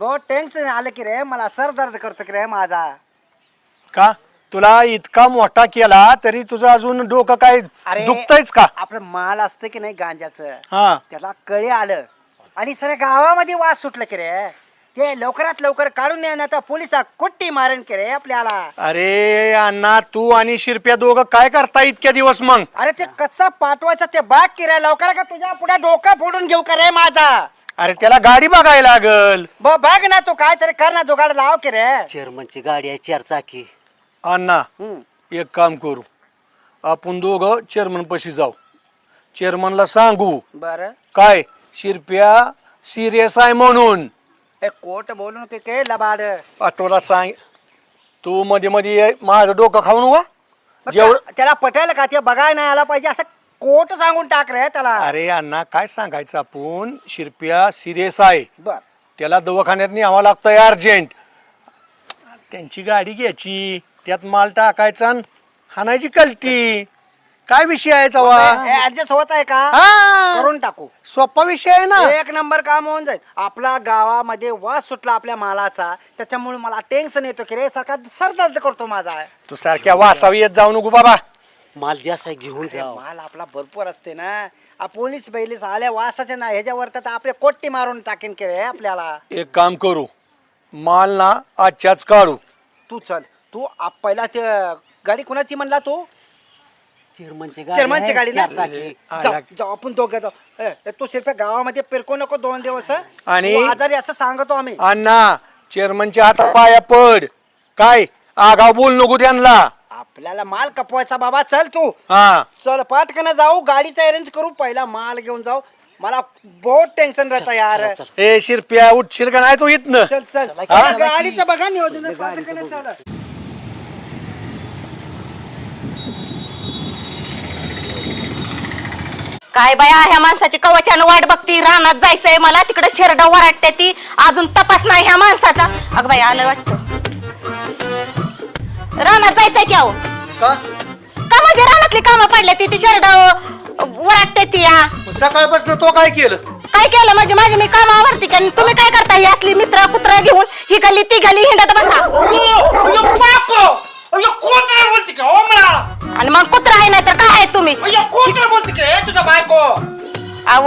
बहुत टेन्शन आलं की रे मला सर दर्द करतो की रे माझा. का? तुला इतका मोठा केला तरी तुझं अजून डोकं काय अरे दुखतयच का? आपलं माल असतं की नाही गांजाचं हा. त्याला कळे आलं. आणि सर गावामध्ये वास सुटलं की रे. ते लवकरात लवकर काढून या ना तर पोलिसा कुट्टी मारण की रे आपल्याला. अरे अण्णा तू आणि शिरप्या दोघं काय करता इतक्या दिवस मग? अरे ते कसा पाठवायचं ते बाग की रे लवकर का तुझ्या पुढे डोका फोडून घेऊ का रे माझा? अरे त्याला गाडी बघायला लागल. ब बघ ना तू काय तरी कर ना जुगाड लाव की रे. चेअरमनची गाडी आहे चार चाकी. अण्णा. एक काम करू. आपण दोघं चेअरमन पशी जाऊ. चेअरमनला सांगू. बर. काय? शिरप्या सिरियस आहे म्हणून. ए कोट बोलून की के लबाड? आ, तुला सांग तू मध्ये मध्ये ये, माझं डोकं खाऊ नका मग जेवढं त्या- त्याला पटायला का? ते बघायला नाही आला पाहिजे असं कोट सांगून टाक रे त्याला. अरे अण्णा काय सांगायचं आपण? शिरप्या सिरियस आहे. बर. त्याला दवाखान्यात न्यावं लागतंय अर्जंट. त्यांची गाडी घ्यायची त्यात माल टाकायचा आणि हाणायची कलटी. काय विषय आहे तवा? ऍडजस्ट होत आहे का? हा. करून टाकू. सोपा विषय आहे ना? एक नंबर काम होऊन जाईल. आपला गावामध्ये वास सुटला आपल्या मालाचा त्याच्यामुळे मला टेन्शन येतो की रे सकाळ सरदर्द करतो माझा. तू सारख्या वासावी येत जाऊ नको बाबा. माल जास्त आहे घेऊन जाऊ माल आपला भरपूर असते ना. आ, पोलीस बैलीस आल्या वासाच्या ना ह्याच्यावर तर आपले कोट्टी मारून टाकेन की रे आपल्याला. एक काम करू. माल ना आजच्याच काढू. तू चल. तू आप- पहिला ते गाडी कुणाची म्हणला तू? चेअरमनची चेअरमनची आहे, गाडी ना? चार चाकी. जाऊ जाऊ आपण दोघं जाऊ. ए, ए, तू शिल्पे गावामध्ये फिरको नको दोन दिवस? आणि- तू आजारी असं सांगतो आम्ही. अण्णा चेअरमनच्या हाता पाया पड. काय? आगाव बोल नको त्यांना. आपल्याला माल कपवायचा बाबा चल तू. हा. चल पाटकन जाऊ गाडीचा अरेंज करू पहिला माल घेऊन जाऊ. मला बहुत टेन्शन राहतं यार. चला, चला. ए शिरप्या उठशील का नाही तू इथनं? चल चल. हा? गाडीचं बघा नियोजन पाटकन चला. काय बाया ह्या माणसाची कवचानं वाट बघती रानात जायचंय मला तिकडे शेरडा वराटते ती. अजून तपास नाही ह्या माणसाचा. अग बाई आलं वाटत. रानात जायचंय की अहो? का? का म्हणजे रानातली कामं पडल्या ती ती शेरडा वराटते ती या सकाळपासून तो काय केलं? काय केलं? म्हणजे माझी मी काम आवडती का? तुम्ही काय करता ही असली मित्र कुत्रा घेऊन ही गल्ली ती गल्ली हिंडत बसा. बोलते का? आणि मग कुत्रा आहे नाही तर काय आहे तुम्ही? बोलते का? तुझा बायको! अव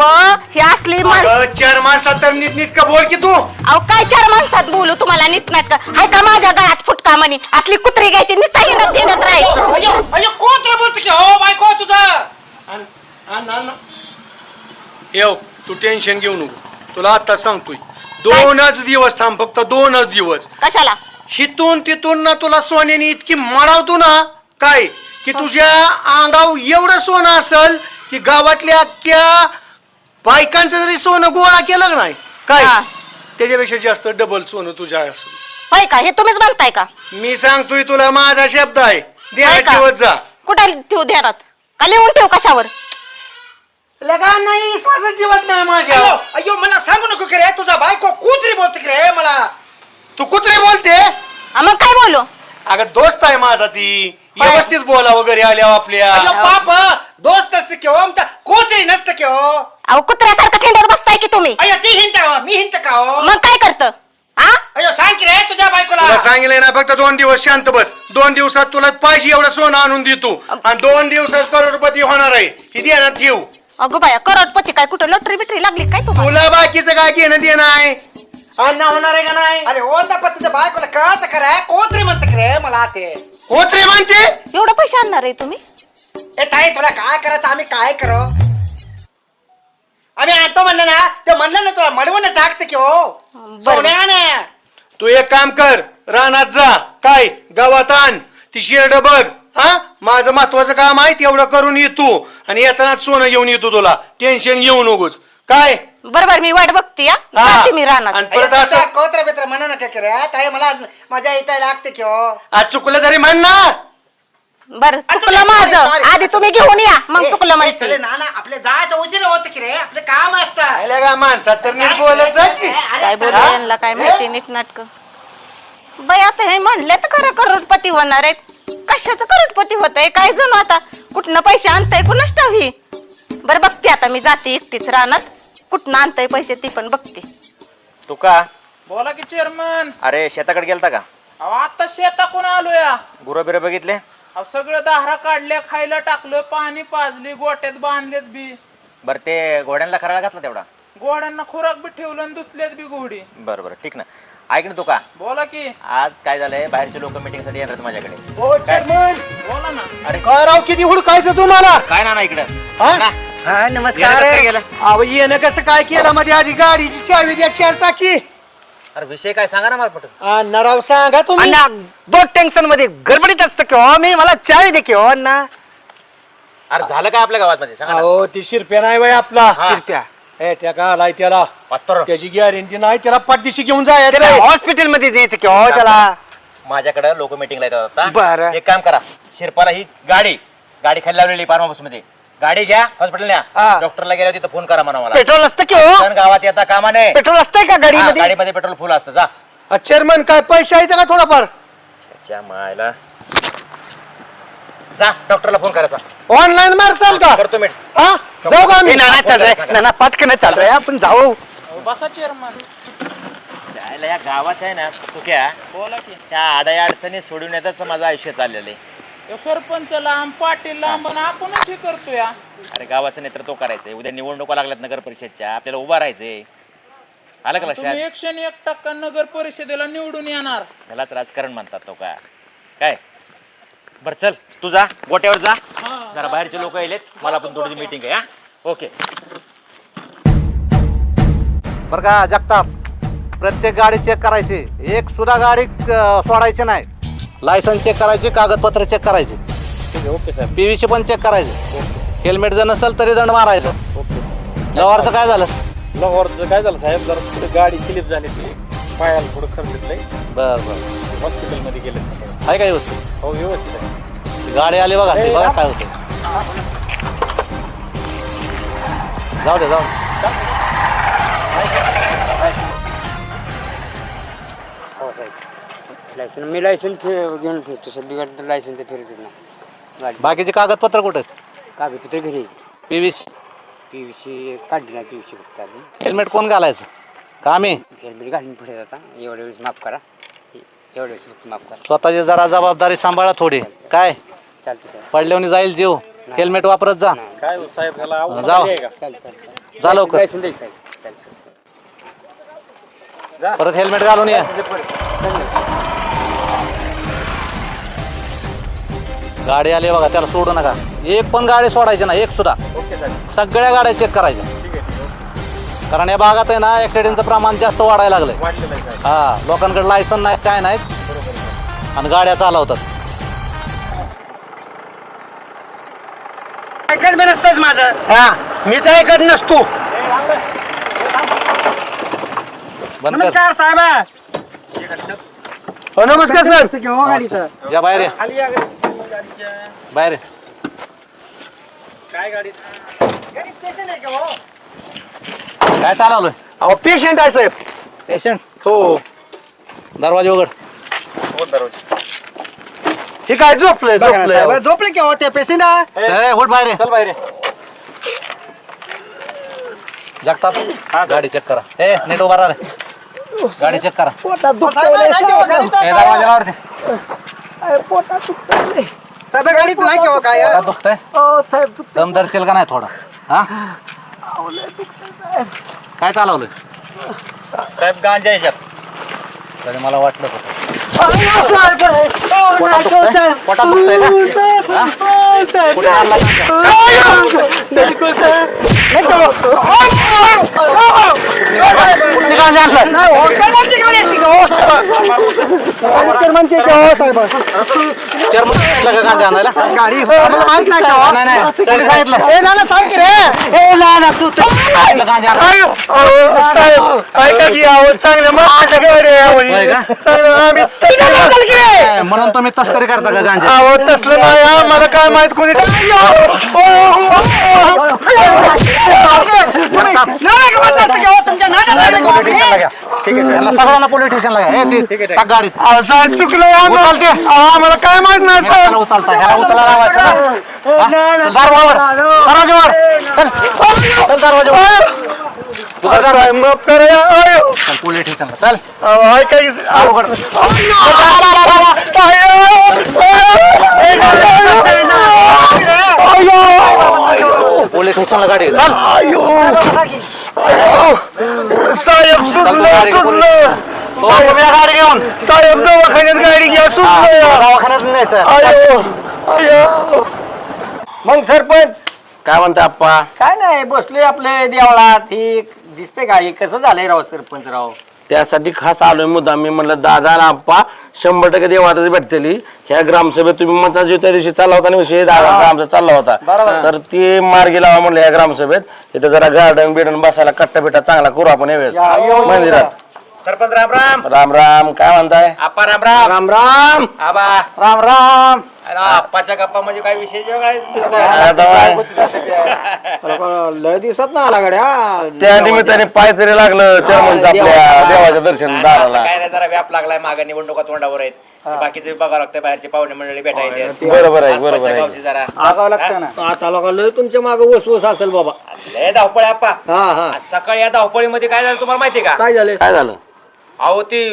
ही असली माणसं अगं, चार माणसात तर नीट नीट का बोल की तू? अहो काय चार माणसात बोलू? तुम्हाला नीट नाट का? हाय का माझ्या गळ्यात फुटका म्हणे? असली कुत्री घ्यायची नुसता हिंडत हिंडत राहायचं. अयो अयो कोत्र बोलते का? ओ बायको तुझा. येऊ तू टेन्शन घेऊ नको. तुला आता सांगतोय. दोनच दिवस थांब फक्त दोनच दिवस. कशाला? हिथून तिथून ना तुला सोन्याने इतकी मळावतो ना? काय? की तुझ्या अंगाव एवढं सोनं असल की गावातल्या अख्ख्या बायकांचं जरी सोनं गोळा केलं का नाही काय? हा. त्याच्यापेक्षा जास्त डबल सोनं तुझ्या असेल होय का? हे तुम्हीच म्हणताय का? मी सांगतोय तुला माझा शब्द आहे. होय का? ठेवत जा. कुठे ठेवू ध्यानात का लिहून ठेवू कशावर? लगा नाही श्वासच ठेवत नाही माझ्या. अयो अयो मला सांगू नको की रे तुझा बायको कुत्री बोलते की रे मला. तू कुत्रे बोलते? हा, मग काय बोलू? अगं दोस्त आहे माझा ती. व्यवस्थित बोला वगैरे आल्या आपल्या. अयो बाप दोस्त असते की हो आमचा? कोत्री नसतं की हो अहो कुत्र्यासारखं छेंडवर बसताय की तुम्ही? अयो ती हिंट मी हिंट का हो? मग काय करत? हा अयो सांग की रे तुझ्या बायकोला. तुला सांगितलंय ना फक्त दोन दिवस शांत बस. दोन दिवसात तुला पाहिजे एवढं सोनं आणून देतो. आणि दोन दिवसात करोडपती होणार आहे. ही ध्यानात ठेव अगो बाया करोडपती काय? कुठं लॉटरी बिटरी लागली काय तुम्हाला? तुला बाकीचं काय घेणं देणं आहे? अण्णा होणार आहे का नाही? अरे ओ पण तुझ्या बायकोला कळत का रे? कोत्री म्हणते की रे? मला ते होत्रे म्हणते? एवढं पैसे आणणार आहे तुम्ही? ए ताई तुला काय करायचं? आम्ही काय करू? आम्ही आणतो म्हणलं ना ते म्हणलं ना तुला मडवून टाकते की हो. सोन्याने तू एक काम कर रानात जा. काय? गावात आण. ती शेरड बघ. हा? माझं महत्वाचं काम आहे तेवढं करून येतो आणि येताना सोनं घेऊन येतो तुला. टेन्शन घेऊ नकोस. काय? बरोबर मी वाट बघते या हा. जाते मी राहणार आणि परत असं कोत्र बित्र म्हणू नका की रे ताई मला माझ्या इथं लागते की हो. आज चुकलं तरी म्हण ना. बर चुकलं माझं. आधी तुम्ही घेऊन या मग चुकलं माहिती ना ना आपले जायचं उशीर होत की रे आपलं काम असतं आयला का माणसात तर नीट बोलत जा की. अरे, काय बोलू हा? यांना काय माहिती नीट नाटक. बाई आता हे म्हणले तर खरं करोडपती होणार आहेत. कशाचं करोडपती होत आहे? काय जणू आता? कुठनं पैसे आणताय? कुणाच ठावी बरं बघते आता मी जाते एकटीच राहणार कुठनं आणताय पैसे ती पण बघते. तू का बोला की चेअरमन अरे शेताकडे गेलता का? अहो आता शेताकून आलोया. गुरं बिरं बघितले? अहो सगळं दाहरा काढल्या खायला टाकलं पाणी पाजली गोट्यात बांधलेत बी. बरं ते घोड्यांना खराळा घातला तेवढा? घोड्यांना खुराक बी ठेवलं आणि धुतलेत बी घोडी. बरं बरं ठीक ना. ऐक ना तू का बोला की. आज काय झालंय? बाहेरचे लोक मीटिंगसाठी येणार आहेत माझ्याकडे. हो चेअरमन बोला ना. अरे काय राव किती हुडकायचं तुम्हाला? काय ना ना इकडं? हा? ना. हा येणं नमस्कार कसं काय गेलं? अहो येणं कसं काय केलं? मध्ये आधी गाडीची चावी द्या चार चाकी. अरे विषय काय सांगा ना मला पटून अण्णा राव सांगा तुम्ही. अण्णा दोन टेन्शनमध्ये गडबडीत असतं की हो मी मला चावी दे की हो अण्णा. अरे झालं काय आपल्या गावात मध्ये सांगा ना. अहो ती शिरप्या नाही वय आपला. हा. शिरप्या. ए त्या का आलाय त्याला. पात्तर त्याची गॅरंटी नाही त्याला पाठदिशी घेऊन जायचं त्याला हॉस्पिटलमध्ये द्यायचं की हो त्याला. माझ्याकडे लोक मीटिंगला येतात बरं. एक काम करा शिरपाला ही गाडी गाडी खाली लावलेली फार्म हाऊसमध्ये गाडी घ्या हॉस्पिटल न्या हा. डॉक्टरला गेल्या तिथं फोन करा म्हणा मला पेट्रोल असतं की हो? सण गावात येता कामा नये. पेट्रोल असतंय का हा, गाडीमध्ये? गाडीमध्ये पेट्रोल फुल असतं जा. चेअरमन काय पैसे आहेत का थोडाफार? त्याच्या मायला. जा डॉक्टरला फोन करायचा ऑनलाईन मारसाल का? करतो मी. हा? जाऊ का ए, आम्ही नाना चाल रे नाना पटकन चाल रे आपण जाऊ. बसा चेअरमन जायला या गावात आहे ना तू क्या? बोला की. त्या आड्या अडचणी सोडून येतच माझं आयुष्य चाललेलं आहे. ह्यो सरपंच लांब पाटील लांब आणि आपणच हे करतो या अरे गावाचं नेतृत्व करायचंय. उद्या निवडणुका लागल्यात नगर परिषदच्या. आपल्याला उभा राहायचंय. आलं का लक्षात तुम्ही एकशे आणि एक टक्का नगर परिषदेला निवडून येणार. त्यालाच राजकारण म्हणतात तो का? काय? बर चल. तू जा. गोट्यावर जा. जरा बाहेरचे लोक येलेत मला पण थोडी मीटिंग आहे हा? ओके बरं का जगताप. प्रत्येक गाडी चेक करायची. एक सुद्धा गाडी अं, सोडायची नाही. लायसन्स चेक करायचे कागदपत्र चेक करायचे. ओके सर पीव्हीसी पण चेक करायचे. हेल्मेट जर नसेल तरी दंड मारायचं. लवारचं काय झालं? लाहोरचं काय झालं साहेब? जरा पुढे गाडी स्लिप झाली ती. पायाला थोडं खर्च नाही बरं बरं. हॉस्पिटलमध्ये गेले सकाळी आहे काय व्यवस्थित? हो व्यवस्थित आहे. गाडी आली बघा ती बघा काय होतं जाऊ दे जाऊ दे. लायसन मी लायसन घेऊन फिरतो सध्या गाडी लायसन तर फिरत गाडी. बाकीचे कागदपत्र कुठे कागदपत्र घरी? पीव्हीसी पी व्ही सी काढली ना पी व्ही सी फक्त आधी हेल्मेट कोण घालायचं? का आम्ही? हेल्मेट घालून पुढे जाता. एवढ्या वेळेस माफ करा. एवढ्या वेळेस फक्त माफ करा. स्वतःची जरा जबाबदारी सांभाळा थोडी. काय? चालतं साहेब पडल्याने जाईल जीव. हेल्मेट वापरत जा. काय हो साहेब ह्याला जाऊ. आहे का? चालतं चालतं जा लवकर. लायसन द्यायचं चालतं परत हेल्मेट घालून या. गाडी आली बघा त्याला सोडू नका. एक पण गाडी सोडायची ना एक सुद्धा. सगळ्या गाड्या चेक करायच्या. कारण या भागात आहे ना ऍक्सिडेंटचं प्रमाण जास्त वाढायला लागलंय. वाढलेलं आहे साहेब हा लोकांकडे लायसन नाही काय नाहीत. आणि गाड्या चालवतात. ऐकत बी नसतंच माझं. हा. मीच ऐकत नसतो. बंद कर. नमस्कार साहेब. हो नमस्कार सर. या बाहेर या खाली या. बाहेर. काय गाडी? काय चालवलोय? अहो पेशंट आहे साहेब. पेशंट हो. दरवाजा उघड. हे काय झोपलंय झोपलंय? साहेब, झोपले की हो ते पेशंट ए, उठ बाहेर ये. चल बाहेर. जगताप. गाडी चेक करा. ए नीट उभा राहा रे. गाडी चेक करा. ए, दरवाजा लावा रे. साहेब गाडीत नाही की हो? काय काय दुखतंय. दम धरशील का नाही थोडा? हा? काय चालवलंय साहेब गांजा याच्यात तरी मला वाटलं होतं. पोटात दुखतंय पोटात दुखतंय का हा? कुठे आणला चेअरमन सांगितलं का गांजा आणायला गाडी नाही हो? नाही नाही सांगितलं ए रे तू सांगितलं गांजा आणायला. होय का? चांगलं आम्ही काय, म्हणून तुम्ही तस्करी करता का गांजा तसलं नाही आम्हाला काय माहीत कोणी तुमच्या नाना ठीक आहे यांना सगळ्यांना पोलीस स्टेशनला घ्या ए, ती- टाक गाडीत साहेब चुकलं आम्हाला काय माहीत नाही साहेब ह्याला उचलता ह्याला उचला लावायचं ना. हा? चल, दरवाजावर दरवाजावर चल चल दरवाजावर माफ करा. अयो. चल पोलीस स्टेशनला चल. अहो, ऐका की अहो, पोलीस स्टेशनला गाडी घे. चल. साहेब सुचलं सुचलं साहेब या गाडी घेऊन. साहेब दवाखान्यात गाडी घ्या हा, सुचलं दवाखान्यात न्यायचं. मग सरपंच. काय म्हणता आप्पा? काय नाही बसलोय आपल्या देवळात. हे दिसतंय का? हे कसं झालंय राव सरपंच राव? त्यासाठी खास आलोय मुद्दा मी म्हणलं दादा आणि आप्पा शंभर टक्के देवातच भेटतेली ह्या ग्रामसभेत तुम्ही म्हणता जो त्या दिवशी चालला होता ना विषय दादा आमचा चालला होता. तर ते मार्गी लावा म्हणलं या ग्रामसभेत. इथं जरा गार्डन बिर्डन बसायला कट्टा बिट्टा चांगला करू आपण यावेळेस मंदिरात. सरपंच राम राम. राम राम. काय म्हणताय? आप्पा राम राम. राम राम. आबा. राम राम. अरे, आप्पाच्या गप्पा म्हणजे काय विषय वेगळा आहे दिसतोय. आता लय दिवसात ना आला गड्या? त्या निमित्ताने पाय तरी लागलं चर्मनचं आपल्या देवाचं दर्शन दाराला. काय नाही जरा व्याप लागलाय मागे निवडणुका तोंडावर आहेत. बाकीचे बघावं लागतं बाहेरचे पाहुणे मंडळी भेटायचे बरोबर आहे, बरोबर आहे. गावची जरा. आगावं लागतं ना. आता लोक लय तुमच्या मागे वसवस असेल बाबा. लय धावपळ आहे आप्पा. हा हा. आज सकाळी या धावपळीमध्ये काय झालं तुम्हाला माहिती का? काय झालं? काय झालं? अहो ती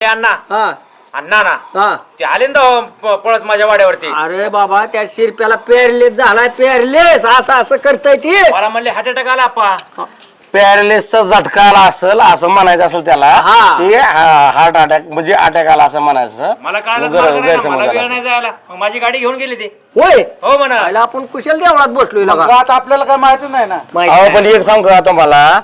ते अण्णा. हा. अण्णा ना हा. ते आले ना प- पळत माझ्या वाड्यावरती. अरे बाबा त्या शिरप्याला पेरलेस झालाय पेरलेस. असं असं करताय ते. मला म्हणले हार्ट अटॅक आला आप्पा पॅरालिसचा झटका आला असेल असं म्हणायचं असेल त्याला हा. ते हार्ट अटॅक म्हणजे अटॅक आला असं म्हणायचं. मला कळालंच गैर- मार्ग नाही ना, गैरसमज मला झाला वेळ नाही जायला. मग माझी गाडी घेऊन गेली ते. होय? हो म्हणा. पहिला आपण कुशल देवळात बसलोय आता आपल्याला काय माहिती नाही ना. अहो पण एक सांगू का तुम्हाला.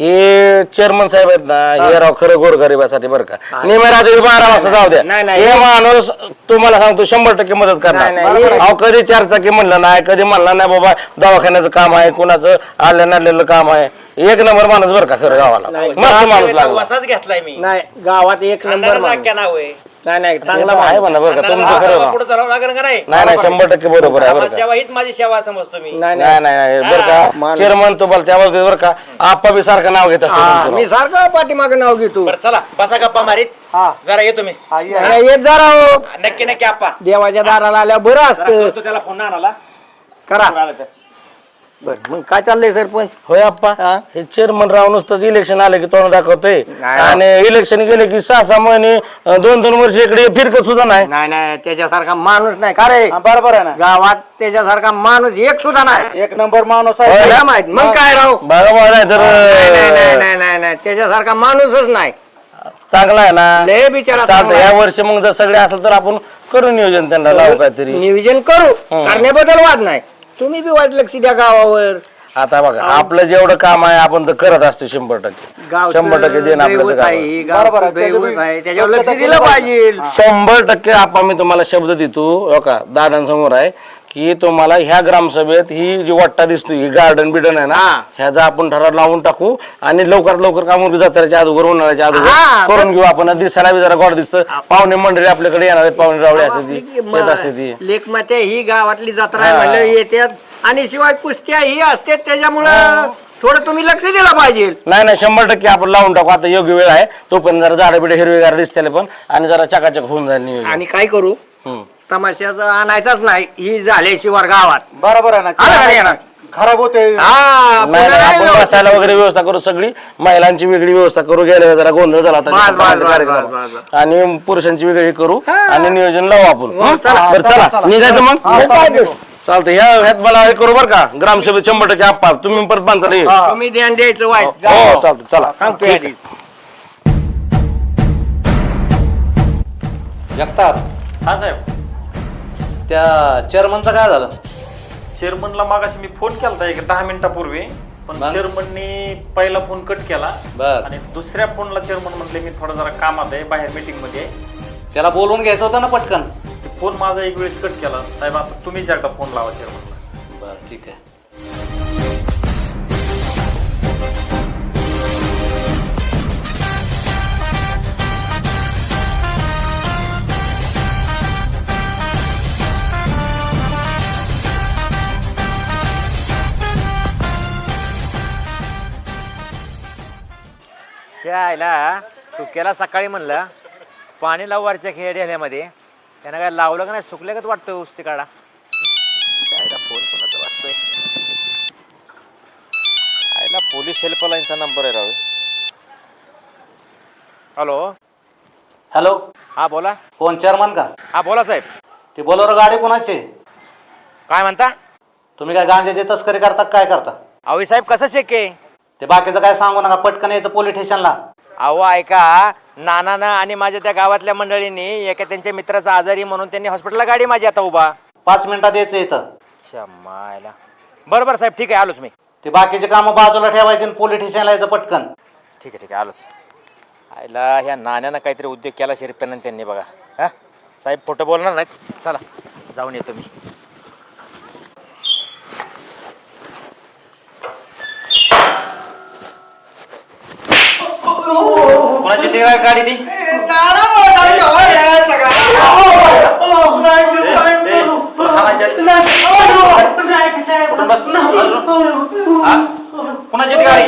हे चेअरमन साहेब आहेत ना हे. राव खरं गोरगरिबासाठी बरं का. नेहमी रात्री बारा वाजता जाऊ द्या. नाही, नाही. हे माणूस तुम्हाला सांगतो शंभर टक्के मदत करणार. नाही, नाही. अहो कधी चार चाकी म्हणलं नाही कधी म्हणलं नाही बाबा दवाखान्याचं काम आहे कुणाचं आल्या नाडलेलं काम आहे. एक नंबर माणूस बरं का खरं गावाला. मस्त माणूस लागला. वसाच घेतलाय मी. नाही गावात एक नंबर अंधाराचं माणूस. अख्ख्या नाव आहे. नाही नाही चांगला आहे. म्हणा बरं का तुमचं खरं राव. पुढे चालावं लागेल का नाही? नाही नाही शंभर टक्के बरोबर आहे बरं का? सेवा हीच माझी सेवा समजतो मी नाही नाही. नाही नाही नाही, बरं का? चेअरमन तो बोल त्यावर बरं का? आप्पा बी सारखं नाव घेत हा, असतो मी सारखं पाठीमागे नाव घेतो. बरं चला बसा गप्पा मारीत. जरा येतो मी नाही, येत जरा हो. नक्की नक्की आप्पा देवाच्या दाराला आल्या बरं जरा असतं. करतो त्याला फोन आणाला करा. आलं तर. बर मग काय चाललंय सरपंच? होय आप्पा हा? हे चेअरमन राव नुसतंच इलेक्शन आले की तोंड दाखवतोय. नाही. आणि इलेक्शन गेले की सहा सहा महिने अं, दोन दोन वर्ष इकडे फिरकत सुद्धा नाही. नाही नाही त्याच्यासारखा माणूस नाही. का रे? बरोबर आहे ना. गावात त्याच्यासारखा माणूस एक सुद्धा नाही. एक नंबर माणूस होय. काय माहीत मग काय राव? बघा बघा नाही तर नाही नाही, नाही अं, नाही नाही नाही. त्याच्यासारखा माणूसच नाही. चांगला आहे ना? लय बिचारा चालतं चांगला या आहे. वर्षी मग जर सगळे असेल तर आपण करू नियोजन त्यांना लावू काहीतरी. नियोजन करू. हं. करण्याबद्दल वाद नाही. तुम्ही बी वाद लक्ष द्या गावावर. आता बघा आपलं जेवढं काम आहे आपण तर करत असतो शंभर टक्के. शंभर टक्के देणं आपलं दैवत तर आहे, काम आहे. गावचं दैवत आहे. त्याच्यावर लक्ष दिलं पाहिजे. शंभर टक्के आपण मी तुम्हाला शब्द देतो हो का? दादांसमोर आहे. की तुम्हाला ह्या ग्रामसभेत ही जी वाट्टा दिसतो ही गार्डन बिर्डन आहे ना ह्याचा आपण ठराव लावून टाकू आणि लवकरात लवकर काम जात्रेच्या अगोदर उन्हाळ्याच्या हा, अगोदर करून घेऊ आपण. दिसायला बी जरा गोड दिसतं. पाहुणे मंडळी आपल्याकडे येणार आहेत पाहुणे रावळे असते ती येत असते ती. लेखमात्या ही गावातली जत्रा आहे म्हणलं येत्यात. आणि शिवाय कुस्त्या ही असते त्याच्यामुळं थोडं तुम्ही लक्ष दिलं पाहिजे. नाही नाही शंभर टक्के आपण लावून टाकू. आता योग्य वेळ आहे. तोपर्यंत जरा झाडं बिडे हिरवेगार दिसते पण. आणि जरा चकाचक होऊन जाईल नियोजन. आणि काय करू? हम्म. तमाशाचं आणायचाच नाही. ही झाल्याशिवाय गावात. बरोबर आहे आलं का नाही? ना? खराब होते. हा, नाही नाही, आपण नाही बसायला वगैरे व्यवस्था करू सगळी. महिलांची वेगळी व्यवस्था करू गेल्या जरा गोंधळ झाला होता बस, तिथं बस, पाण्याचा बस, कार्यक्रम. बस, बस, आणि पुरुषांची वेगळी करू हा. आणि नियोजन लावू आपण. हो, हं? चला, बरं चला, चला. चला. निघायचं मग? हा, चालतंय. चालतं ह्या ह्यात मला हे करू बरं का? ग्रामसभेत शंभर टक्के आप्पा. तुम्ही परत पांचा ये. तुम्ही ध्यान द्यायचं व्हायचं हो चालतं चला. सांगतो ठीक आधी. आहे. जगताप. हा साहेब. त्या चेअरमनचं काय झालं चेअरमनला मागाशी मी फोन केला एक दहा मिनिटापूर्वी पण मग? चेअरमननी पहिला फोन कट केला बर. आणि दुसऱ्या फोनला चेअरमन म्हणले मी थोडा जरा कामात आहे बाहेर मीटिंगमध्ये आहे. त्याला बोलवून घ्यायचं होतं ना पटकन फोन माझा एक वेळेस कट केला साहेब आता तुम्हीच एकदा फोन लावा चेअरमनला बरं ठीक आहे आयला तू केला सकाळी म्हणलं पाणी लाव वरच्या खेळ ढेल्यामध्ये. त्यानं काय लावलं का नाही सुकले का वाटतं ऊस ते काढा आयला फोन कोणाचा आयला पोलीस हेल्पलाईनचा नंबर आहे राव. हॅलो? हॅलो? हा बोला. कोण चेअरमन का? हा बोला साहेब. ती बोलोरो गाडी कोणाची? काय म्हणता? तुम्ही काय गांजाची तस्करी करता काय करता? अहो साहेब कसं शक्य आहे? ते बाकीचं काय सांगू नका पटकन यायचं पोलीस स्टेशनला अहो ऐका नानानं आणि माझ्या त्या गावातल्या मंडळींनी एका त्यांच्या मित्राचा आजारी म्हणून त्यांनी हॉस्पिटलला गाडी माझी आता उभा. पाच मिनिटात यायचं इथं. शमायला बरं बरं साहेब ठीक आहे आलोच मी. ते बाकीचे कामं बाजूला ठेवायचे आणि पोलीस स्टेशनला यायचं पटकन. ठीक आहे ठीक आहे आलोच. आयला ह्या नाण्यानं काहीतरी उद्योग केला शिरप्यानं त्यांनी बघा. हा? साहेब फोटो बोलणार नाहीत. चला जाऊन येतो मी. कोणाची ती गाडी ती कुठून बस हा? कोणाची ती गाडी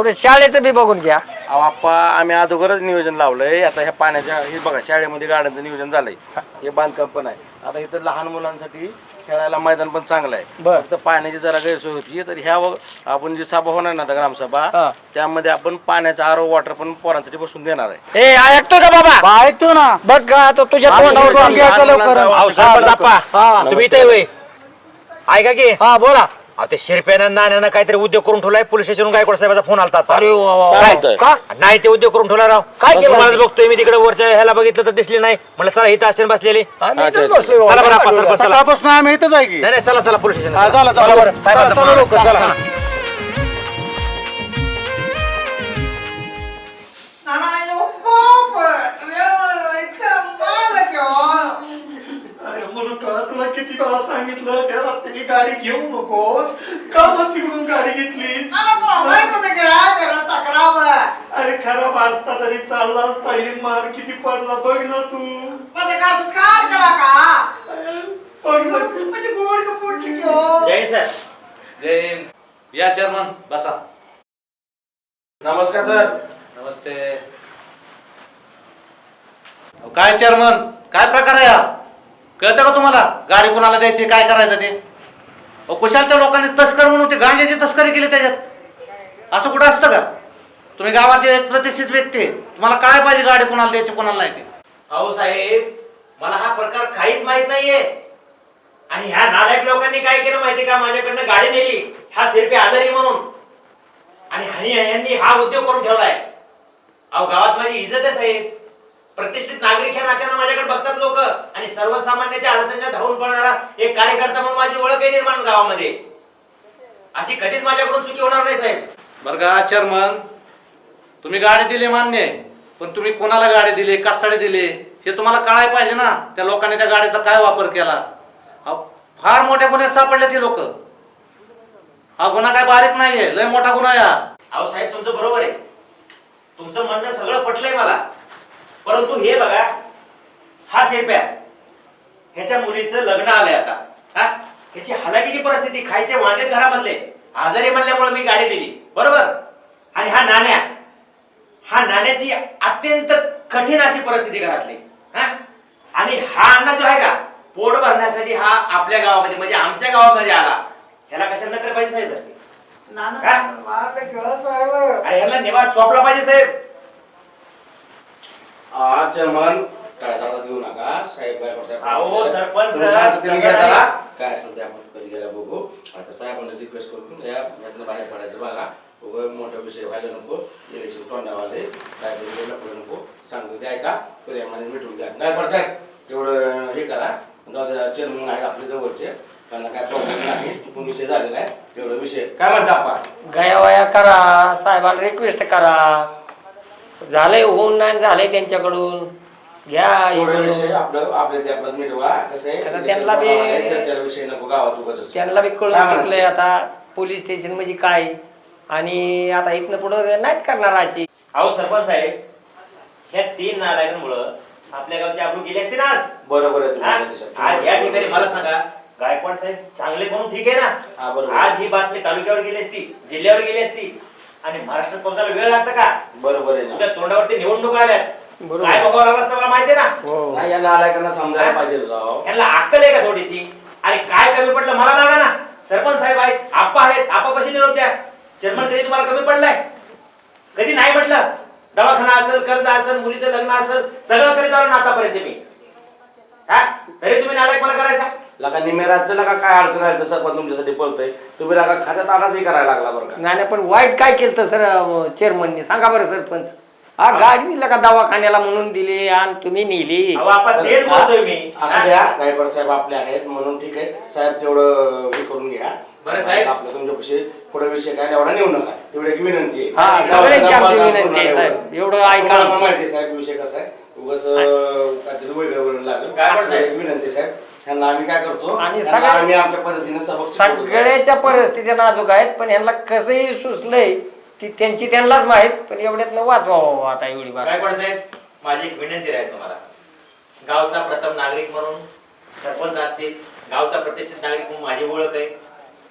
एवढे शाळेचं बी बघून घ्या. अहो आप्पा आम्ही अगोदरच नियोजन लावलंय. आता ह्या पाण्याच्या हे बघा शाळेमध्ये गाड्यांचं नियोजन झालंय. हे बांधकाम पण आहे. आता इथं लहान मुलांसाठी खेळायला मैदान पण चांगलं आहे. फक्त पाण्याची जरा गैरसोय होती. तर ह्या व- आपण जी सभा होणार ना आता ग्रामसभा त्यामध्ये आपण पाण्याचा आरो वॉटर पण पोरांसाठी बसून देणार आहे. ए ऐकतोय का बाबा? ऐकतो ना. बघ का आता तुझ्या तोंडावर लहान घ्यायचं लवकर. मुलांचा अहो, सरपंच आप्पा. तुम्ही इथे ऐका की? हा बोला. अहो ते शिरप्यानं नाण्यानं काहीतरी उद्योग करून ठेवलाय पोलीस स्टेशन गायकवाड साहेबाचा फोन आलता आता. अरे वा वा वा. काय? बोलतोय? का नाही ते उद्योग करून ठेवला राव काय केलं? तुम्हालाच बघतोय मी तिकडे वरच्या ह्याला बघितलं तर दिसली नाही म्हणलं चला इथं असते बसलेली आम्ही अच्छा, इथंच बसलोय बाबा. चला बरं सरपंच चला सकाळपासून आम्ही इथंच आहे की नाही नाही चला चला पोलीस स्टेशन चला, चला, बरं. साहेबांचा चला, फोन आला. लवकर, चला. गाडी घेऊ नकोस. का मग तिकडून गाडी घेतलीस? अरे खराब असता तरी चालला असता. ही मार किती पडला बघ ना तू. बघ ना. जय सर. जय या चेअरमन बसा. नमस्कार सर. नमस्ते. काय चेअरमन काय प्रकार आहे हा? कळतं का तुम्हाला? गाडी कोणाला द्यायची? काय करायचं ते? अहो, लोकांनी तस्कर म्हणून ते गांजाची तस्करी केली त्याच्यात. असं कुठं असतं का? तुम्ही गावात एक प्रतिष्ठित व्यक्ती तुम्हाला काय पाहिजे गाडी कोणाला द्यायची कोणाला नाही ते? अहो साहेब मला हा प्रकार काहीच माहीत नाहीये. आणि ह्या नालायक लोकांनी काय केलं माहिती का? माझ्याकडनं गाडी नेली. हा शिरपे आजारी म्हणून. आणि हनी यांनी हा उद्योग करून ठेवलाय. अहो गावात माझी इज्जत आहे साहेब. प्रतिष्ठित नागरिक ह्या नात्यानं माझ्याकडे बघतात लोक. आणि सर्वसामान्याच्या अडचणीला धावून पडणारा एक कार्यकर्ता म्हणून माझी ओळख आहे निर्माण गावामध्ये. अशी कधीच माझ्याकडून चुकी होणार नाही साहेब. बरं का चेअरमन? तुम्ही गाडी दिली मान्य आहे पण तुम्ही कोणाला गाडी दिली कसाडे दिले? हे तुम्हाला कळायला पाहिजे ना त्या लोकांनी त्या गाडीचा काय वापर केला. फार मोठ्या गुन्ह्यात सापडले ते लोक. हा गुन्हा काय बारीक नाहीये लय मोठा गुन्हा आहे हा. अहो साहेब तुमचं बरोबर आहे. तुमचं म्हणणं सगळं पटलंय मला. परंतु हे बघा हा शेरप्या ह्याच्या मुलीचं लग्न आलंय आता. हा? ह्याची हलाखीची परिस्थिती खायचे वांदेत घरामधले. आजारी म्हणल्यामुळे मी गाडी दिली. बरोबर? आणि हा नाण्या. हा नाण्याची अत्यंत कठीण अशी परिस्थिती घरातली. हा? आणि हा अण्णा जो आहे का पोट भरण्यासाठी हा आपल्या गावामध्ये म्हणजे आमच्या गावामध्ये आला. ह्याला कशाला नत्र पाहिजे साहेब? असते अरे ह्याला निवार चोपला पाहिजे साहेब. काय दादा घेऊ नका साहेब काय? अहो, सरपंच. जरा. असेल ते आपण कधी गेला बघू. आता साहेबांना रिक्वेस्ट करून या यातनं बाहेर पडायचं बघा. उगाच मोठा विषय व्हायला नको इलेक्शन तोंडावाले. काय लफडं नको. सांगतो ते ऐका प्रेमाने मिटून घ्या. नाही पण साहेब तेवढं हे करा. जाऊ द्या चेअरमन आहे आपल्या जवळचे. त्यांना काय प्रॉब्लेम नाही चुकून विषय झालेला आहे. तेवढा विषय. काय म्हणता आपण? गयावया करा साहेबाला रिक्वेस्ट करा. झालंय होऊन नाही झालंय त्यांच्याकडून. घ्या आपल्या मिटवा कसं? आहे आता त्यांना बी- चर्चेला विषय नको गावात त्यांना बी कळून काय म्हणते? चुकलंय आता पोलीस स्टेशन म्हणजे काय? आणि आता इथनं पुढं नाहीत करणार अशी. अहो सरपंच साहेब ह्या तीन नारायणांमुळं आपल्या गावची आबरू गेली असते ना आज? बरोबर आहे हा? आज या ठिकाणी मला सांगा गायकवाड साहेब चांगले म्हणून ठीक आहे हा, ना बरोबर. आज ही बातमी तालुक्यावर गेली असती जिल्ह्यावर गेली असती आणि महाराष्ट्रात पोहोचायला वेळ लागतं का? बरोबर आहे ना. तुझ्या तोंडावरती निवडणूक आल्यात. बरोबर. काय बघावं लागलं असतं मला माहितीये ना? हो. नाही या नालायकांना समजायला पाहिजे राव यांना अक्कल आहे का थोडीशी? अरे काय कमी पडलं मला मागा ना. सरपंच साहेब आहेत आप्पा आहेत आप्पा कशी निरोप द्या. चेअरमन कधी तुम्हाला कमी पडलाय? कधी नाही म्हटलं? दवाखाना असेल कर्ज असेल मुलीचं लग्न असेल सगळं करीत आलो ना आतापर्यंत मी. हा? तरी तुम्ही नालायक मला करायचा. लका निमेराचं लका काय अडचण आहे? तसं पण तुमच्यासाठी पळतंय तुम्ही लका खात्यात आणाचही करायला लागला बरं का? नाही नाही, पण वाईट काय केलं तर सर चेअरमननी सांगा बरं सरपंच. हा गाडी दिला का दवाखान्याला म्हणून दिली आणि तुम्ही नेली. अहो आपण तेच बोलतोय मी. असं द्या गायकवाड साहेब आपले आहेत म्हणून ठीक आहे. साहेब तेवढं हे करून घ्या. बरं, साहेब. आपलं तुमच्यापाशी पुढे विषय काय एवढा नेऊ नका. तेवढी एक विनंती आहे. हा, सगळ्यांची आमची विनंती आहे, साहेब. एवढं. ऐका. तुम्हाला पण माहिती आहे, साहेब विषय कसा आहे. उगाच काहीतरी वेगळं वेगळं लागेल. काय पण साहेब? एक विनंती आहे, साहेब. ह्यांना आम्ही काय करतो? आणि ह्यांना सगळ्या- आम्ही आमच्या पद्धतीने सबक शिकवतो. सगळ्याच्या परिस्थिती नाजूक आहेत पण यांना कसंही सुचलंय ती त्यांची त्यांनाच माहीत पण एवढ्यातनं वाचवा आता एवढी गायकवाड साहेब माझी एक विनंती राहील तुम्हाला. गावचा प्रथम नागरिक म्हणून सरपंच असतील गावचा प्रतिष्ठित नागरिक म्हणून माझी ओळख आहे.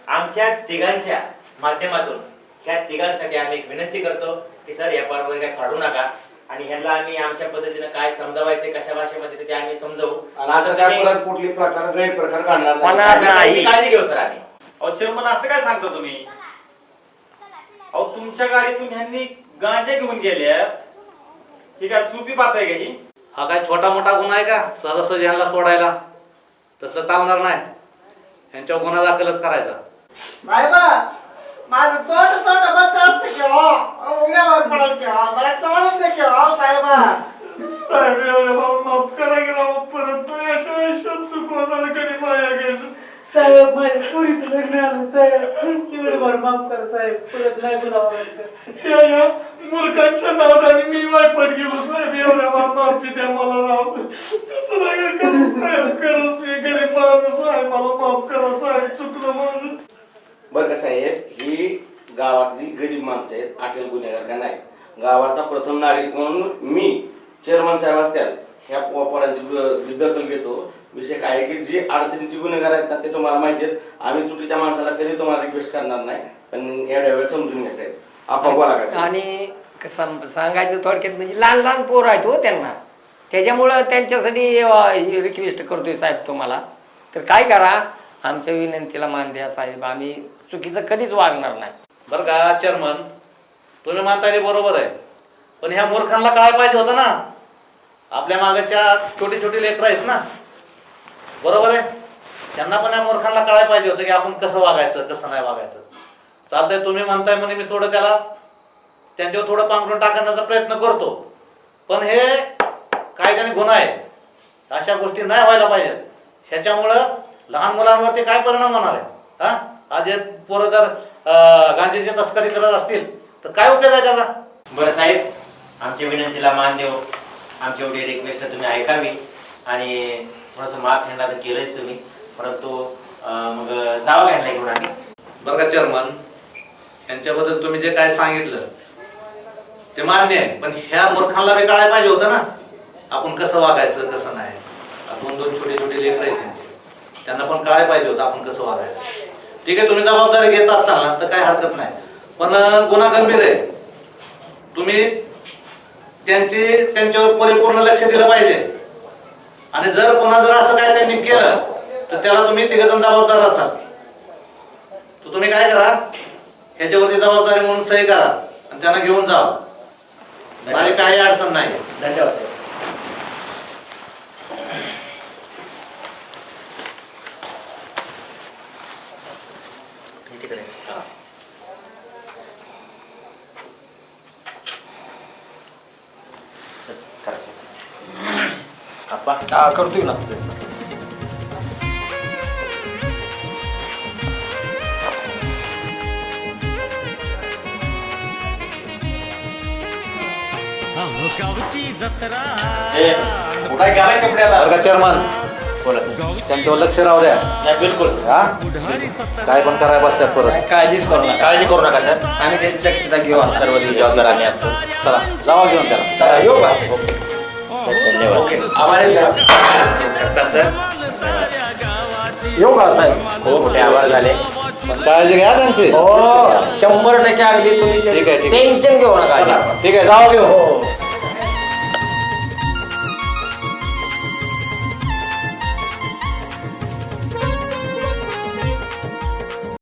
आमच्या तिघांच्या माध्यमातून ह्या तिघांसाठी आम्ही एक विनंती करतो की सर या वगैरे काय फाडू नका. आणि ह्यांना आम्ही आमच्या पद्धतीनं काय समजावायचे कशा भाषेमध्ये ते आम्ही समजवू? आणि काय तुम्ही- परत कुठली प्रकार गैरप्रकार घडणार नाही. काळजी घेऊ सर आम्ही. अहो चेअरमन असं काय सांगता तुम्ही? अहो तुमच्या गाडीतून ह्यांनी गांजा घेऊन गेल्या ही काय सोपी बात आहे का ही? हा काय छोटा मोठा गुन्हा आहे का? सहजासहजी ह्यांना सोडायला. तसलं चालणार नाही. ह्यांच्यावर गुन्हा दाखलच करायचा. साहेबा माझं तोंड तोंड बच्च असतं की हो अहो, उड्यावर पडेल की हो मला तोंड दे की हो साहेबा. साहेब एवढे भाऊ माफ करा राव परत नाही अशा आयुष्यात चुकवणार कधी माझ्याकडे साहेब माझ्या पुरीचं लग्न आलं साहेब. एवढे भर माफ करा साहेब. परत नाही बोलावं या मूर्खांच्या नावाने मी वायपट गेलो साहेब. एवढ्या भाऊ माफी द्या मला राव. तसं नाही करू साहेब खरंच मी गरीब माणूस आहे. मला माफ करा साहेब. चुकलं माझं. बरं का साहेब ही गावातली गरीब माणसं आहेत आटेल गुन्हेगार का नाही. गावाचा प्रथम नागरिक म्हणून मी चेअरमन साहेब असत्याल ह्या पोरांची दखल घेतो विषय काय आहे की जे अडचणीचे गुन्हेगार आहेत ना ते तुम्हाला माहिती आहेत. आम्ही चुकीच्या माणसाला कधी तुम्हाला रिक्वेस्ट करणार नाही पण एवढ्या वेळ समजून घ्या साहेब. आपण बोला काय आणि सांगायचं थोडक्यात म्हणजे लहान लहान पोर आहेत हो त्यांना. त्याच्यामुळं त्यांच्यासाठी रिक्वेस्ट करतोय साहेब तुम्हाला. तर काय करा आमच्या विनंतीला मान द्या साहेब. आम्ही चुकीचं कधीच वागणार नाही. बरं का चेअरमन तुम्ही मानता ते बरोबर आहे. पण ह्या मूर्खांना कळायला पाहिजे होतं ना. आपल्या मागच्या छोटी छोटी लेकरं आहेत ना. बरोबर आहे? त्यांना पण या मूर्खांना कळायला पाहिजे होतं की आपण कसं वागायचं कसं नाही वागायचं. चालतंय तुम्ही म्हणताय म्हणे मी थोडं त्याला त्यांच्यावर थोडं पांघरून टाकण्याचा प्रयत्न करतो. पण हे कायद्याने गुन्हा आहे. अशा गोष्टी नाही व्हायला पाहिजेत. ह्याच्यामुळं लहान मुलांवरती काय परिणाम होणार आहे? हा? आज हे पोरं जर गांजेची तस्करी करत असतील तर काय उपयोग आहे त्याचा? बरं साहेब आमच्या विनंतीला मान देऊ आमची एवढी रिक्वेस्ट तुम्ही ऐकावी आणि थोडंसं माफ ह्यांना तर केलंच तुम्ही. परंतु मग जावं घ्यायला घेऊन आम्ही. बरं का चेअरमन यांच्याबद्दल तुम्ही जे काय सांगितलं ते मान्य आहे. पण ह्या मूर्खांना बी कळायला पाहिजे होतं ना. आपण कसं वागायचं कसं नाही. दोन दोन छोटे छोटे लेकर आहेत त्यांचे. त्यांना पण कळायला पाहिजे होतं आपण कसं वागायचं. ठीक आहे तुम्ही जबाबदारी घेतात चालणार तर काही हरकत नाही. पण गुन्हा गंभीर आहे. तुम्ही त्यांची त्यांच्यावर परिपूर्ण लक्ष दिलं पाहिजे. आणि जर कोणा जर असं काय त्यांनी केलं तर त्याला तुम्ही तिघजण जबाबदार असाल. तर तुम्ही काय करा ह्याच्यावरती जबाबदारी म्हणून सही करा आणि त्यांना घेऊन जा. माझी काही अडचण नाही. धन्यवाद साहेब हा, करतोय ना. चेअरमन बोला त्यांच्यावर लक्ष राहू द्या. नाही बिलकुल सर. हा? काय पण करायला बसतात परत. काळजीच करू नका. काळजी करू नका सर आम्ही त्याची दक्षता घेऊ. सर्व जबाबदार आम्ही असतो. चला जावा घेऊन त्याला. चला, येऊ का? साहेब धन्यवाद. आभार सर. सर. येऊ का साहेब खूप मोठे आभार झाले. पण काळजी घ्या त्यांची. हो शंभर टक्के अगदी तुम्ही ठीक आहे, ठीक आहे. टेन्शन घेऊ नका. ठीक आहे जावा घेऊन